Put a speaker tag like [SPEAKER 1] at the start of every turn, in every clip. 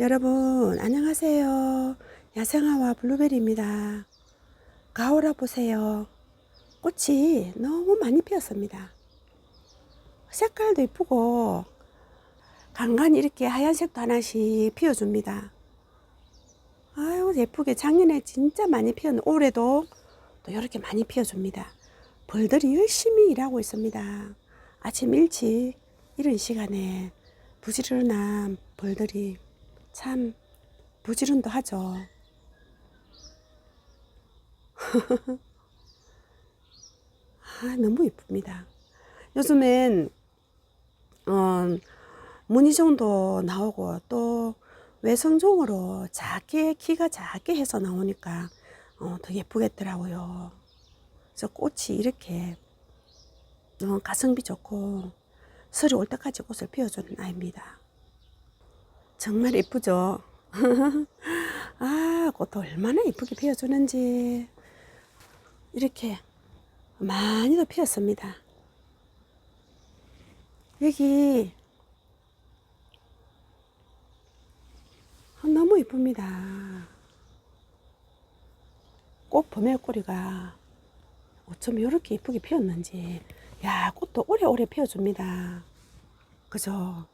[SPEAKER 1] 여러분 안녕하세요. 야생화와 블루베리입니다. 가오라 보세요. 꽃이 너무 많이 피었습니다. 색깔도 이쁘고 간간히 이렇게 하얀색도 하나씩 피워줍니다. 아유 예쁘게 작년에 진짜 많이 피었는 올해도 또 이렇게 많이 피워줍니다. 벌들이 열심히 일하고 있습니다. 아침 일찍 이런 시간에 부지런한 벌들이 참 부지런도 하죠. 아, 너무 이쁩니다. 요즘엔 어, 무늬종도 나오고 또 외성종으로 작게 키가 작게 해서 나오니까 어, 더 예쁘겠더라고요. 그래서 꽃이 이렇게 어, 가성비 좋고 설이 올 때까지 꽃을 피워주는 아이입니다. 정말 예쁘죠? 아, 꽃도 얼마나 예쁘게 피워주는지 이렇게 많이도 피었습니다. 여기 아, 너무 이쁩니다. 꽃 범일꼬리가 어쩜 이렇게 이쁘게 피었는지 야 꽃도 오래오래 피워줍니다. 그죠?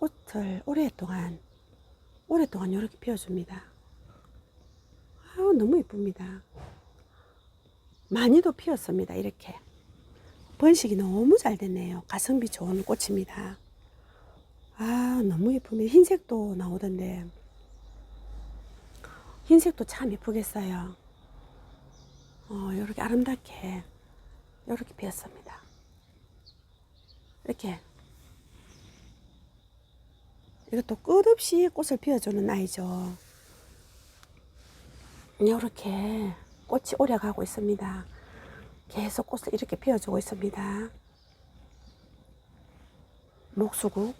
[SPEAKER 1] 꽃을 오랫동안 오랫동안 이렇게 피워줍니다. 아우 너무 이쁩니다. 많이도 피었습니다. 이렇게 번식이 너무 잘 됐네요. 가성비 좋은 꽃입니다. 아 너무 예쁩니다. 흰색도 나오던데 흰색도 참 예쁘겠어요. 어, 이렇게 아름답게 이렇게 피었습니다. 이렇게 이것도 끝없이 꽃을 피워주는 아이죠. 이렇게 꽃이 오래 가고 있습니다. 계속 꽃을 이렇게 피워주고 있습니다. 목수국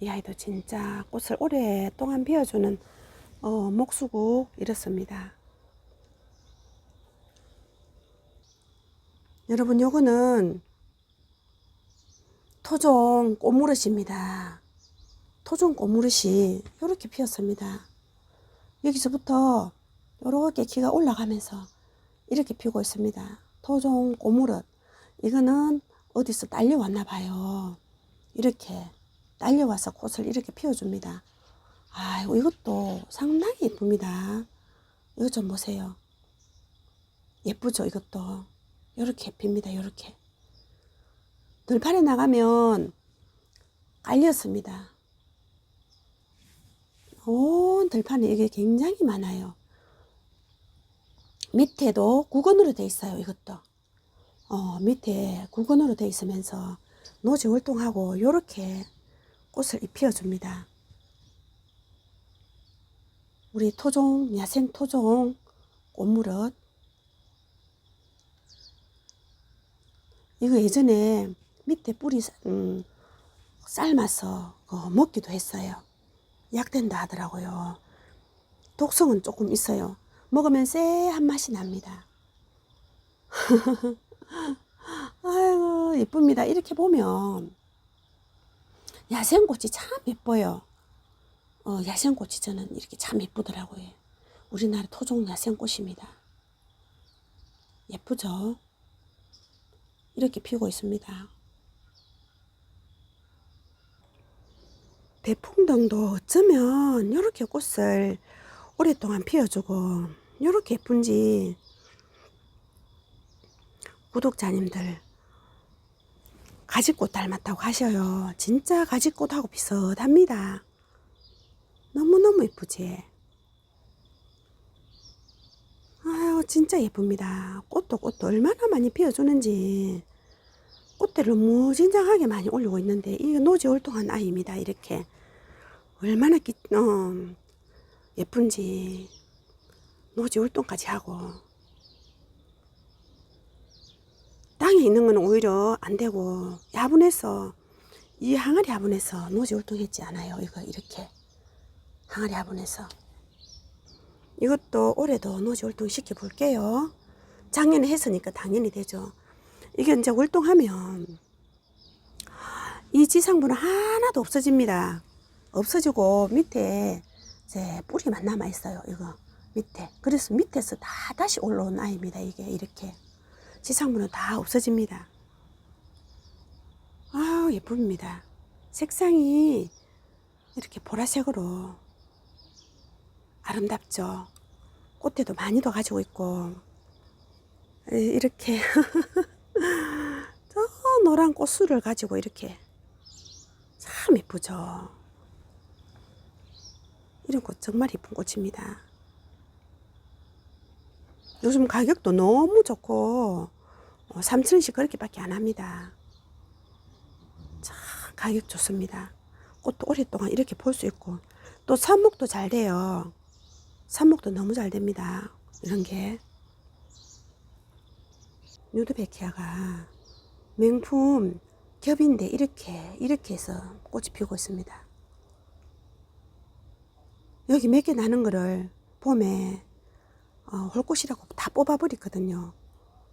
[SPEAKER 1] 이 아이도 진짜 꽃을 오랫동안 피워주는 어, 목수국 이렇습니다. 여러분 요거는 토종 꽃무릇입니다. 토종 꽃무릇이 이렇게 피었습니다. 여기서부터 이렇게 키가 올라가면서 이렇게 피고 있습니다. 토종 꽃무릇 이거는 어디서 딸려왔나 봐요. 이렇게 딸려와서 꽃을 이렇게 피워줍니다. 아이고 이것도 상당히 예쁩니다. 이것 좀 보세요. 예쁘죠 이것도. 이렇게 핍니다. 이렇게. 들판에 나가면 깔렸습니다. 온 들판에 이게 굉장히 많아요. 밑에도 구건으로 돼 있어요. 이것도. 어, 밑에 구건으로 돼 있으면서 노지 활동하고 이렇게 꽃을 입혀 줍니다. 우리 토종, 야생 토종 꽃무릇. 이거 예전에 밑에 뿌리 음, 삶아서 어, 먹기도 했어요. 약된다 하더라고요. 독성은 조금 있어요. 먹으면 쎄한 맛이 납니다. 아이고 예쁩니다. 이렇게 보면 야생꽃이 참 예뻐요. 어, 야생꽃이 저는 이렇게 참 예쁘더라고요. 우리나라 토종 야생꽃입니다. 예쁘죠? 이렇게 피우고 있습니다. 대풍등도 어쩌면 이렇게 꽃을 오랫동안 피워주고 이렇게 예쁜지 구독자님들 가지꽃 닮았다고 하셔요. 진짜 가지꽃하고 비슷합니다. 너무너무 예쁘지? 아유 진짜 예쁩니다. 꽃도 꽃도 얼마나 많이 피워주는지 꽃대를 무진장하게 많이 올리고 있는데 이게 노지 활동한 아이입니다. 이렇게 얼마나 기, 어, 예쁜지 노지 활동까지 하고 땅에 있는 건 오히려 안 되고 야분해서 이 항아리 화분에서 노지 활동했지 않아요. 이거 이렇게 항아리 화분에서 이것도 올해도 노지 활동 시켜 볼게요. 작년에 했으니까 당연히 되죠. 이게 이제 활동하면 이 지상부는 하나도 없어집니다. 없어지고 밑에 이제 뿌리만 남아 있어요. 이거 밑에. 그래서 밑에서 다 다시 올라온 아이입니다. 이게 이렇게 지상부는 다 없어집니다. 아 예쁩니다. 색상이 이렇게 보라색으로 아름답죠. 꽃대도 많이도 가지고 있고 이- 이렇게 저 노란 꽃술을 가지고 이렇게 참 예쁘죠. 이런 꽃 정말 예쁜 꽃입니다. 요즘 가격도 너무 좋고 3천원씩 그렇게밖에 안 합니다. 참 가격 좋습니다. 꽃도 오랫동안 이렇게 볼 수 있고 또 삽목도 잘 돼요. 삽목도 너무 잘 됩니다. 이런 게 뉴드베키아가 명품 겹인데 이렇게 이렇게 해서 꽃이 피우고 있습니다. 여기 몇 개 나는 거를 봄에 어, 홀꽃이라고 다 뽑아버리거든요.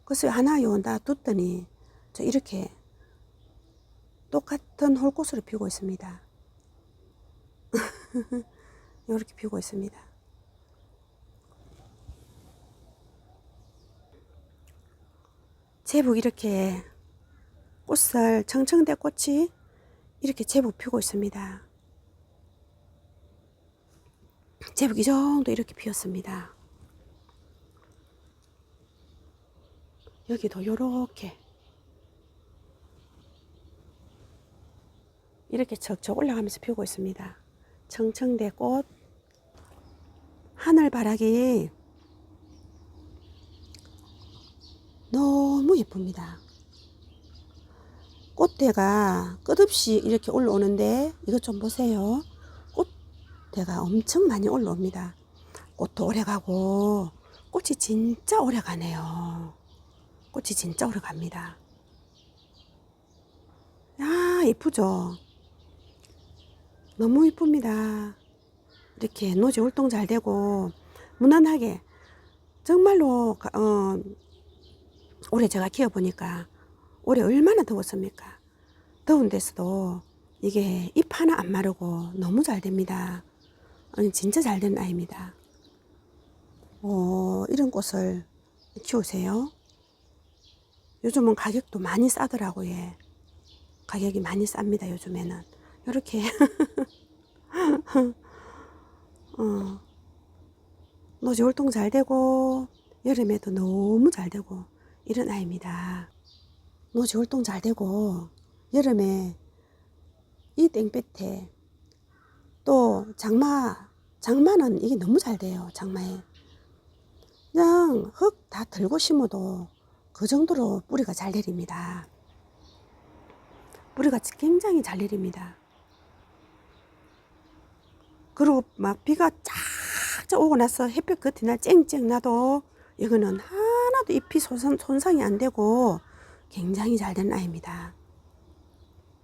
[SPEAKER 1] 그래서 하나 요다 뒀더니 저 이렇게 똑같은 홀꽃으로 피우고 있습니다. 이렇게 피우고 있습니다. 제복 이렇게 꽃살 청청대 꽃이 이렇게 제복 피우고 있습니다. 제복 이 정도 이렇게 피었습니다. 여기도 요렇게 이렇게 척척 올라가면서 피우고 있습니다. 청청대 꽃 하늘바라기 너무 예쁩니다. 꽃대가 끝없이 이렇게 올라오는데 이것 좀 보세요. 꽃대가 엄청 많이 올라옵니다. 꽃도 오래 가고 꽃이 진짜 오래 가네요. 꽃이 진짜 오래 갑니다. 야, 이쁘죠? 너무 이쁩니다. 이렇게 노지 활동 잘 되고 무난하게 정말로 가- 어, 올해 제가 키워보니까 올해 얼마나 더웠습니까? 더운 데서도 이게 잎 하나 안 마르고 너무 잘 됩니다. 아니, 진짜 잘 된 아이입니다. 어, 이런 꽃을 키우세요. 요즘은 가격도 많이 싸더라고요. 예. 가격이 많이 쌉니다, 요즘에는. 이렇게. 어, 노지 활동 잘 되고, 여름에도 너무 잘 되고, 이런 아이입니다. 노지 활동 잘 되고, 여름에 이 땡볕에 또 장마, 장마는 이게 너무 잘 돼요, 장마에. 그냥 흙 다 들고 심어도 그 정도로 뿌리가 잘 내립니다. 뿌리가 굉장히 잘 내립니다. 그리고 막 비가 쫙쫙 오고 나서 햇볕 겉이나 쨍쨍 나도 이거는 하나도 잎이 손상, 손상이 안 되고 굉장히 잘 된 아이입니다.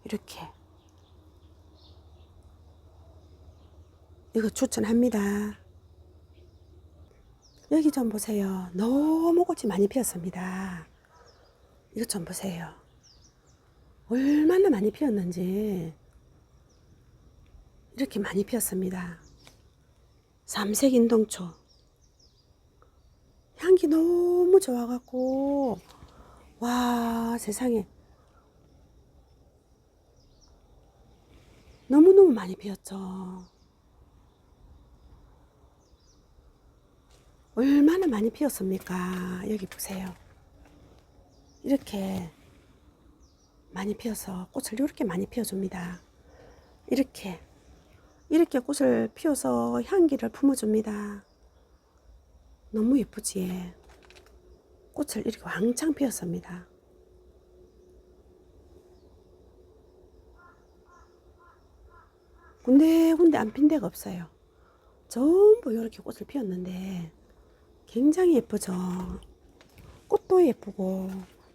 [SPEAKER 1] 이렇게. 이거 추천합니다. 여기 좀 보세요. 너무 꽃이 많이 피었습니다. 이것 좀 보세요. 얼마나 많이 피었는지. 이렇게 많이 피었습니다. 삼색 인동초. 향기 너무 좋아갖고, 와, 세상에. 너무너무 많이 피었죠. 얼마나 많이 피었습니까? 여기 보세요. 이렇게 많이 피어서 꽃을 이렇게 많이 피워줍니다. 이렇게 이렇게 꽃을 피워서 향기를 품어줍니다. 너무 예쁘지? 꽃을 이렇게 왕창 피웠습니다. 군데군데 안 핀 데가 없어요. 전부 이렇게 꽃을 피웠는데 굉장히 예쁘죠. 꽃도 예쁘고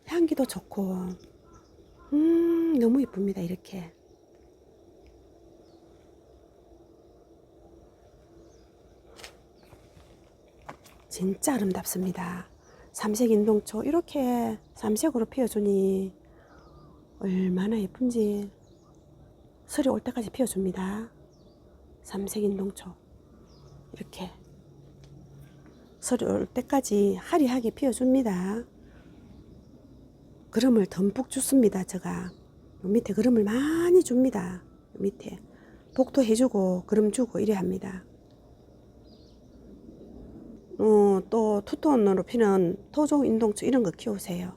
[SPEAKER 1] 향기도 좋고 음 너무 예쁩니다 이렇게 진짜 아름답습니다. 삼색 인동초 이렇게 삼색으로 피워주니 얼마나 예쁜지 설이 올 때까지 피워줍니다. 삼색 인동초 이렇게 설이 올 때까지 화려하게 피워줍니다. 그름을 듬뿍 줍습니다. 제가 요 밑에 그름을 많이 줍니다. 요 밑에 복도 해주고 그름 주고 이래 합니다. 어, 또 투톤으로 피는 토종 인동초 이런 거 키우세요.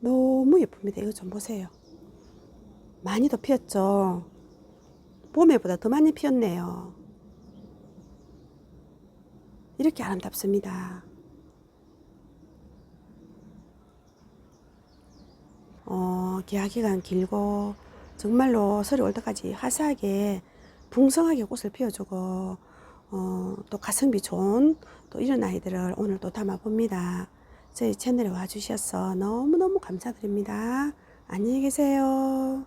[SPEAKER 1] 너무 예쁩니다. 이거 좀 보세요. 많이 더 피었죠. 봄에보다 더 많이 피었네요. 이렇게 아름답습니다. 어, 계약 기간 길고 정말로 설이 올 때까지 화사하게 풍성하게 꽃을 피워주고 어, 또 가성비 좋은 또 이런 아이들을 오늘 또 담아봅니다. 저희 채널에 와주셔서 너무너무 감사드립니다. 안녕히 계세요.